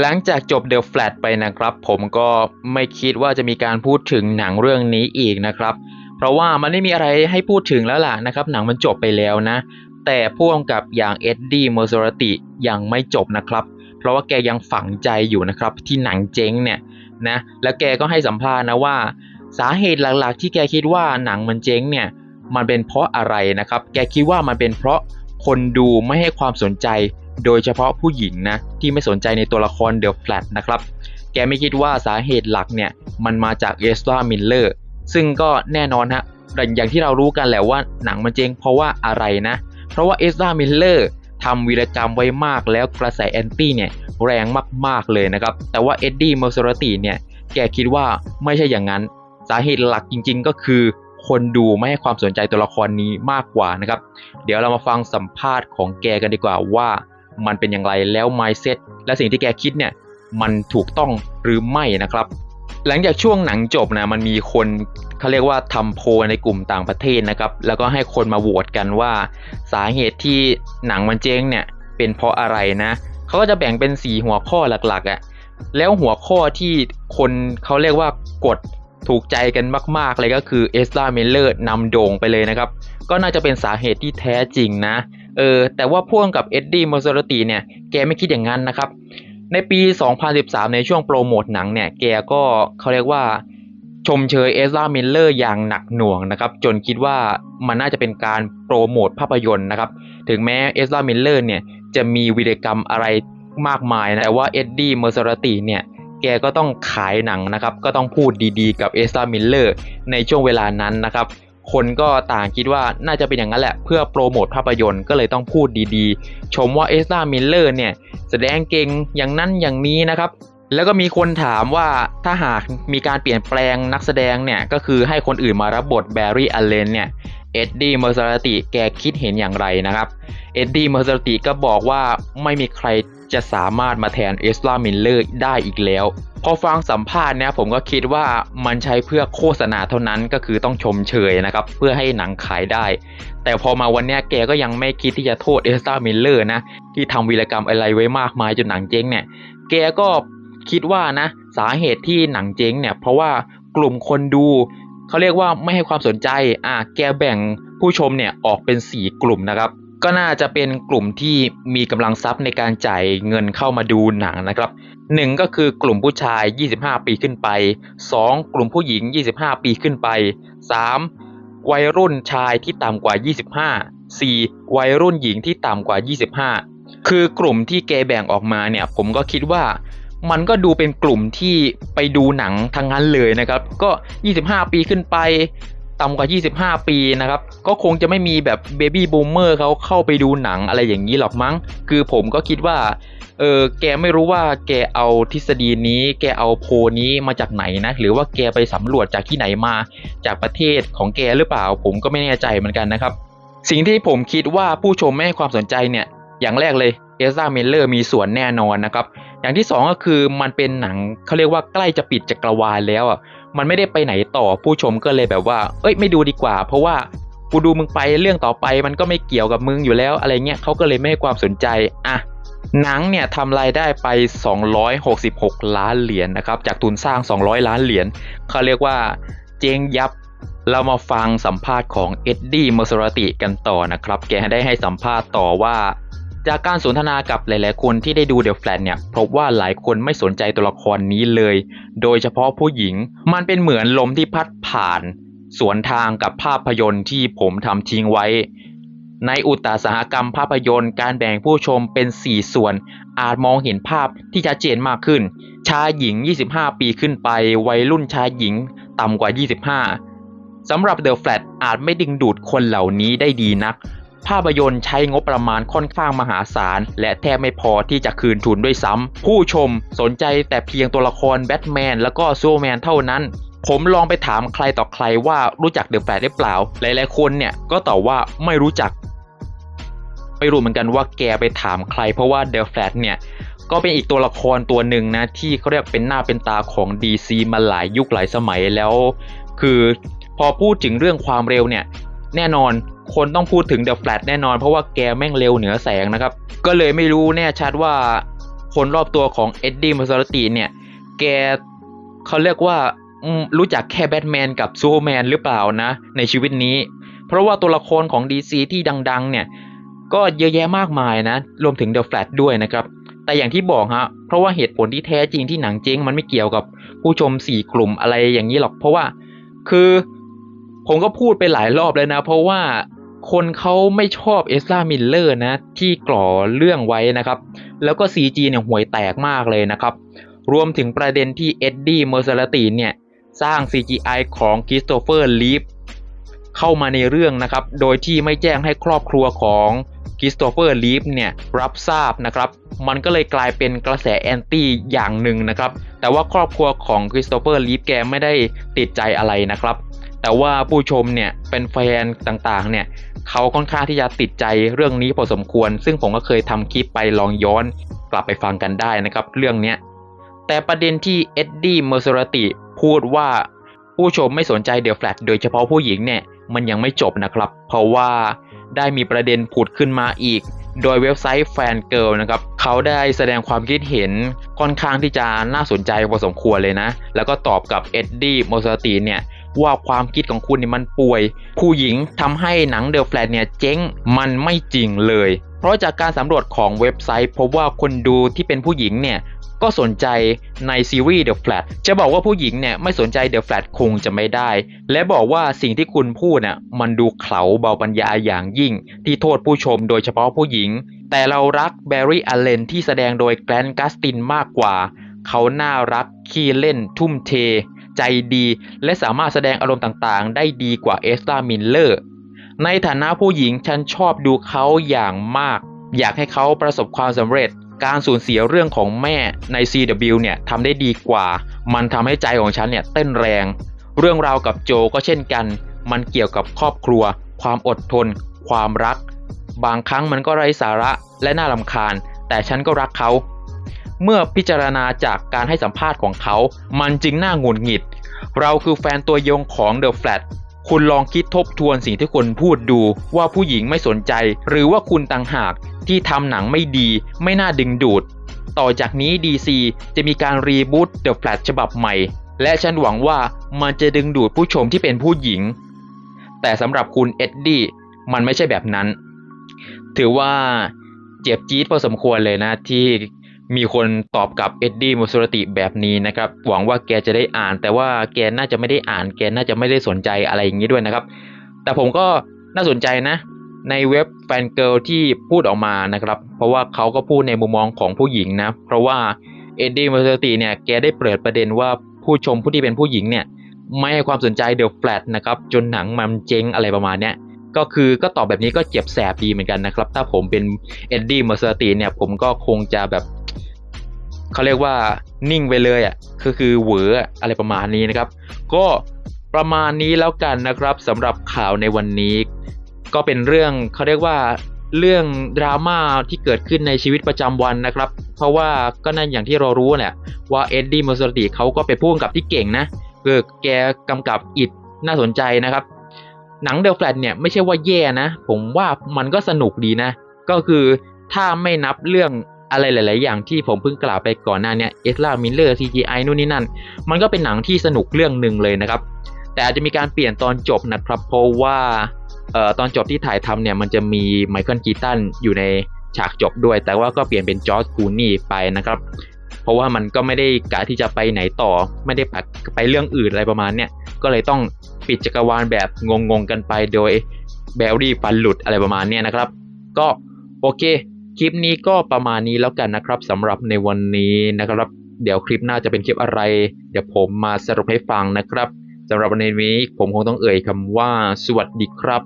หลังจากจบ The Flat ไปนะครับ ผมก็ไม่คิดว่าจะมีการพูดถึงหนังเรื่องนี้อีกนะครับ เพราะว่ามันไม่มีอะไรให้พูดถึงแล้วล่ะนะครับ หนังมันจบไปแล้วนะ แต่พ่วงกับอย่างเอ็ดดี้เมอร์ซอรติยังไม่จบนะครับ เพราะว่าแกยังฝังใจอยู่นะครับ ที่หนังเจ๊งเนี่ยนะแล้วแกก็ให้สัมภาษณ์นะว่า สาเหตุหลักๆ ที่แกคิดว่าหนังมันเจ๊งเนี่ยมันเป็นเพราะอะไรนะครับ แกคิดว่ามันเป็นเพราะคนดูไม่ให้ความสนใจ โดยเฉพาะผู้หญิงนะที่ไม่สนใจในตัวละครเดอะแฟลตนะครับ แกไม่คิดว่าสาเหตุหลักเนี่ยมันมาจากเอสตรามิลเลอร์ซึ่งก็แน่นอนฮะแต่อย่างที่เรารู้กันแหละว่าหนังมันเจ๊งเพราะว่าอะไรนะ เพราะว่าเอสตรามิลเลอร์ทำวีรกรรมไว้มากแล้วกระแสแอนตี้เนี่ยแรงมากๆเลยนะครับ แต่ว่าเอ็ดดี้เมอร์ซอรติเนี่ยแกคิดว่าไม่ใช่อย่างนั้น สาเหตุหลักจริง ๆ ก็คือ คนดูไม่ให้ความสนใจตัวละครนี้มากกว่านะครับ เดี๋ยวเรามาฟังสัมภาษณ์ของแกกันดีกว่าว่า มันเป็นอย่างไรแล้ว mindset และสิ่งที่แกคิดเนี่ยมันถูกต้องหรือไม่นะครับ หลังจากช่วงหนังจบนะมันมีคนเขาเรียกว่าทำโพในกลุ่มต่างประเทศนะครับ แล้วก็ให้คนมาโหวตกันว่า สาเหตุที่หนังมันเจ๊งเนี่ยเป็นเพราะอะไรนะเขาก็จะแบ่งเป็นสีหัวข้อหลักๆอะ่ะแล้วหัวข้อที่คนเขาเรียกว่ากดถูกใจกันมาก ๆ เลยก็คือเอสตาเมลเลอร์นำโด่งไปเลยนะครับ ก็น่าจะเป็นสาเหตุที่แท้จริงนะ เออแต่ว่าพ่วงกับเอ็ดดี้มอร์ซอรติเนี่ยแกไม่คิดอย่างนั้นนะครับ ในปี 2013 ในช่วงโปรโมทหนังเนี่ยแกก็เขาเรียกว่าชมเชยเอสลามิลเลอร์อย่างหนักหน่วงนะครับ จนคิดว่ามันน่าจะเป็นการโปรโมทภาพยนตร์นะครับ ถึงแม้เอสลามิลเลอร์เนี่ยจะมีวีรกรรมอะไรมากมายนะแต่ว่าเอ็ดดี้เมอร์ซอรติเนี่ยแกก็ต้องขายหนังนะครับ ก็ต้องพูดดีๆ กับเอสตามิลเลอร์ในช่วงเวลานั้นนะครับ คนก็ต่างคิดว่าน่าจะเป็นอย่างนั้นแหละเพื่อโปรโมทภาพยนตร์ก็เลยต้องพูดดีๆ ชมว่าเอสตามิลเลอร์เนี่ยแสดงเก่งอย่างนั้นอย่างนี้นะครับ แล้วก็มีคนถามว่าถ้าหากมีการเปลี่ยนแปลงนักแสดงเนี่ยก็คือให้คนอื่นมารับบทแบร์รี่อัลเลนเนี่ยเอ็ดดี้เมอร์ซาติแกคิดเห็นอย่างไรนะครับ เอ็ดดี้เมอร์ซารติก็บอกว่าไม่มีใครจะสามารถมาแทนเอสลามิลเลอร์ได้อีกแล้ว พอฟังสัมภาษณ์เนี่ยผมก็คิดว่ามันใช้เพื่อโฆษณาเท่านั้นก็คือต้องชมเชยนะครับ เพื่อให้หนังขายได้ แต่พอมาวันนี้แกก็ยังไม่คิดที่จะโทษเอสตามิลเลอร์นะ ที่ทำวีรกรรมอะไรไว้มากมายจนหนังเจ๊งเนี่ย แกก็คิดว่านะ สาเหตุที่หนังเจ๊งเนี่ย เพราะว่ากลุ่มคนดูเขาเรียกว่าไม่ให้ความสนใจอะแกแบ่งผู้ชมเนี่ยออกเป็นสี่กลุ่มนะครับ ก็น่าจะเป็นกลุ่มที่มีกำลังทรัพย์ในการจ่ายเงินเข้ามาดูหนังนะครับหนึ่งก็คือกลุ่มผู้ชาย 25 ปีขึ้นไป 2. กลุ่มผู้หญิง 25 ปีขึ้นไป 3. วัยรุ่นชายที่ต่ำกว่า 25 4. วัยรุ่นหญิงที่ต่ำกว่า 25 คือกลุ่มที่แกแบ่งออกมาเนี่ยผมก็คิดว่ามันก็ดูเป็นกลุ่มที่ไปดูหนังทั้งนั้นเลยนะครับ ก็ 25 ปีขึ้นไป ต่ำกว่า 25 ปีนะครับ ก็คงจะไม่มีแบบเบบี้บูมเมอร์เขาเข้าไปดูหนังอะไรอย่างนี้หรอกมั้ง คือผมก็คิดว่า เออ แกไม่รู้ว่าแกเอาทฤษฎีนี้ แกเอาโพนี้มาจากไหนนะ หรือว่าแกไปสำรวจจากที่ไหนมา จากประเทศของแกหรือเปล่า ผมก็ไม่แน่ใจเหมือนกันนะครับ สิ่งที่ผมคิดว่าผู้ชมไม่ให้ความสนใจเนี่ย อย่างแรกเลยเอซ่าเมลเลอร์มีส่วนแน่นอนนะครับ อย่างที่สองก็คือมันเป็นหนังเขาเรียกว่าใกล้จะปิดจักรวาลแล้วอะ มันไม่ได้ไปไหนต่อผู้ชมก็เลยแบบว่า เอ้ยไม่ดูดีกว่า เพราะว่ากูดูมึงไปเรื่องต่อไปมันก็ไม่เกี่ยวกับมึงอยู่แล้วอะไรเงี้ยเขาก็เลยไม่ให้ความสนใจอะหนังเนี่ยทำรายได้ไป 266 ล้านเหรียญนนะครับ จากทุนสร้าง 200 ล้านเหรียญเขาเรียกว่าเจงยับ เรามาฟังสัมภาษณ์ของเอ็ดดี้เมอร์ซอรติกันต่อนะครับ แกได้ให้สัมภาษณ์ต่อว่า จากการสนทนากับหลาย ๆ คนที่ได้ดูเดอะแฟลตเนี่ยพบว่าหลายคนไม่สนใจตัวละครนี้เลย โดยเฉพาะผู้หญิง มันเป็นเหมือนลมที่พัดผ่าน สวนทางกับภาพยนตร์ที่ผมทำทิ้งไว้ ในอุตสาหกรรมภาพยนตร์การแบ่งผู้ชมเป็น 4 ส่วน อาจมองเห็นภาพที่ชัดเจนมากขึ้น ชายหญิง 25 ปีขึ้นไป วัยรุ่นชายหญิงต่ำกว่า 25สำหรับ The Flat อาจไม่ดึงดูดคนเหล่านี้ได้ดีนัก ภาพยนตร์ใช้งบประมาณค่อนข้างมหาศาล และแทบไม่พอที่จะคืนทุนด้วยซ้ำ ผู้ชมสนใจแต่เพียงตัวละครแบทแมนแล้วก็ซูเปอร์แมนเท่านั้น ผมลองไปถามใครต่อใครว่ารู้จักเดอะแฟลหรือเปล่า หลายๆคนเนี่ยก็ตอบว่าไม่รู้จัก ไม่รู้เหมือนกันว่าแกไปถามใคร เพราะว่าเดอะแฟลเนี่ยก็เป็นอีกตัวละครตัวหนึ่งนะที่เขาเรียกเป็นหน้าเป็นตาของ DC มาหลายยุคหลายสมัยแล้ว คือพอพูดถึงเรื่องความเร็วเนี่ยแน่นอน คนต้องพูดถึง The Flash แน่นอน เพราะว่าแกแม่งเร็วเหนือแสงนะครับ ก็เลยไม่รู้แน่ชัดว่าคนรอบตัวของเอ็ดดี้มาซาร์ติเนี่ย แกเขาเรียกว่ารู้จักแค่แบทแมนกับซูเปอร์แมนหรือเปล่านะ ในชีวิตนี้ เพราะว่าตัวละครของ DC ที่ดังๆ เนี่ย ก็เยอะแยะมากมายนะ รวมถึง The Flash ด้วยนะครับ แต่อย่างที่บอกฮะ เพราะว่าเหตุผลที่แท้จริงที่หนังเจ๊งมันไม่เกี่ยวกับผู้ชมสี่กลุ่มอะไรอย่างนี้หรอก เพราะว่าคือผมก็พูดไปหลายรอบแล้วนะ เพราะว่า คนเขาไม่ชอบเอสลามิลเลอร์นะที่กล่อเรื่องไว้นะครับ แล้วก็ CG เนี่ยห่วยแตกมากเลยนะครับ รวมถึงประเด็นที่เอ็ดดี้เมอร์เซลตีนเนี่ย สร้าง CGI ของคริสโตเฟอร์ลีฟเข้ามาในเรื่องนะครับ โดยที่ไม่แจ้งให้ครอบครัวของคริสโตเฟอร์ลีฟเนี่ยรับทราบนะครับ มันก็เลยกลายเป็นกระแสแอนตี้อย่างหนึ่งนะครับ แต่ว่าครอบครัวของคริสโตเฟอร์ลีฟแกไม่ได้ติดใจอะไรนะครับ แต่ว่าผู้ชมเนี่ยเป็นแฟนต่างๆ เนี่ยเขาค่อนข้างที่จะติดใจเรื่องนี้พอสมควร ซึ่งผมก็เคยทำคลิปไปลองย้อนกลับไปฟังกันได้นะครับ เรื่องเนี้ยแต่ประเด็นที่เอ็ดดี้เมอร์ซรติพูดว่าผู้ชมไม่สนใจเดอะแฟลตโดยเฉพาะผู้หญิงเนี่ยมันยังไม่จบนะครับ เพราะว่าได้มีประเด็นผุดขึ้นมาอีก โดยเว็บไซต์แฟนเกิลนะครับเขาได้แสดงความคิดเห็นค่อนข้างที่จะน่าสนใจพอสมควรเลยนะ แล้วก็ตอบกับเอ็ดดี้เมอร์ซรติเนี่ย ว่าความคิดของคุณเนี่ยมันป่วย ผู้หญิงทำให้หนังเดอะแฟลตเนี่ยเจ๊งมันไม่จริงเลย เพราะจากการสำรวจของเว็บไซต์ พบว่าคนดูที่เป็นผู้หญิงเนี่ยก็สนใจในซีรีส์ The Flat จะบอกว่าผู้หญิงเนี่ยไม่สนใจ The Flat คงจะไม่ได้ และบอกว่าสิ่งที่คุณพูดน่ะมันดูเขลาเบาปัญญาอย่างยิ่ง ที่โทษผู้ชมโดยเฉพาะผู้หญิง แต่เรารักแบร์รี่อลเลนที่แสดงโดยแกลนกัสตินมากกว่า เขาน่ารักขี้เล่นทุ่มเท ใจดี และสามารถแสดงอารมณ์ต่างๆ ได้ดีกว่าเอสตามิลเลอร์ ในฐานะผู้หญิงฉันชอบดูเขาอย่างมาก อยากให้เขาประสบความสำเร็จ การสูญเสียเรื่องของแม่ใน CW เนี่ยทำได้ดีกว่า มันทำให้ใจของฉันเนี่ยเต้นแรง เรื่องราวกับโจก็เช่นกัน มันเกี่ยวกับครอบครัว ความอดทน ความรัก บางครั้งมันก็ไร้สาระและน่ารำคาญ แต่ฉันก็รักเขา เมื่อพิจารณาจากการให้สัมภาษณ์ของเขา มันจึงน่าหงุดหงิด เราคือแฟนตัวยงของ The Flat คุณลองคิดทบทวนสิ่งที่คุณพูดดูว่าผู้หญิงไม่สนใจ หรือว่าคุณต่างหากที่ทำหนังไม่ดี ไม่น่าดึงดูด ต่อจากนี้ DC จะมีการรีบูต The Flat ฉบับใหม่ และฉันหวังว่ามันจะดึงดูดผู้ชมที่เป็นผู้หญิง แต่สำหรับคุณเอ็ดดี้มันไม่ใช่แบบนั้น ถือว่าเจ็บจี๊ดพอสมควรเลยนะที่ มีคนตอบกับเอ็ดดี้มูสรติแบบนี้นะครับ หวังว่าแกจะได้อ่าน แต่ว่าแกน่าจะไม่ได้อ่าน แกน่าจะไม่ได้สนใจอะไรอย่างนี้ด้วยนะครับ แต่ผมก็น่าสนใจนะ ในเว็บแฟนเกิลที่พูดออกมานะครับ เพราะว่าเขาก็พูดในมุมมองของผู้หญิงนะ เพราะว่าเอ็ดดี้มูสรติเนี่ยแกได้เปิดประเด็นว่าผู้ชมผู้ที่เป็นผู้หญิงเนี่ยไม่ให้ความสนใจเดอะแฟลตนะครับ จนหนังมันเจ๊งอะไรประมาณเนี้ยก็คือก็ตอบแบบนี้ก็เจ็บแสบดีเหมือนกันนะครับ ถ้าผมเป็นเอ็ดดี้มอร์เซอร์ตีเนี่ยผมก็คงจะแบบ เขาเรียกว่านิ่งไปเลยอะคือคือเหวออะอะไรประมาณนี้นะครับ ก็ประมาณนี้แล้วกันนะครับสำหรับข่าวในวันนี้ ก็เป็นเรื่องเขาเรียกว่าเรื่องดราม่าที่เกิดขึ้นในชีวิตประจำวันนะครับ เพราะว่าก็นั่นอย่างที่เรารู้แหละว่าเอ็ดดี้มอร์เซอร์ตีเขาก็เป็นผู้กำกับที่เก่งนะคือแกกำกับอิดน่าสนใจนะครับ หนังเดอะแฟลตเนี่ยไม่ใช่ว่าแย่นะ ผมว่ามันก็สนุกดีนะ ก็คือถ้าไม่นับเรื่อง อะไรหลาย ๆ อย่างที่ผมเพิ่งกล่าวไปก่อนหน้านี่ยเอสลามิลเลอร์ CGI นู่นนี่นั่น มันก็เป็นหนังที่สนุกเรื่องหนึ่งเลยนะครับ แต่อาจจะมีการเปลี่ยนตอนจบนะครับ เพราะว่าเอ่อตอนจบที่ถ่ายทำเนี่ยมันจะมีไมเคิลกีตันอยู่ในฉากจบด้วย แต่ว่าก็เปลี่ยนเป็นจอร์จคูนี่ไปนะครับ เพราะว่ามันก็ไม่ได้กะที่จะไปไหนต่อ ไม่ได้ไปเรื่องอื่นอะไรประมาณเนี่ยก็เลยต้องปิดจักรวาลแบบงง ๆ กันไปโดยแบลลี่ฟันหลุดอะไรประมาณเนี้ยนะครับ ก็โอเค คลิปนี้ก็ประมาณนี้แล้วกันนะครับสำหรับในวันนี้นะครับ เดี๋ยวคลิปหน้าจะเป็นคลิปอะไร เดี๋ยวผมมาสรุปให้ฟังนะครับสำหรับวันนี้ผมคงต้องเอ่ยคำว่า สวัสดีครับ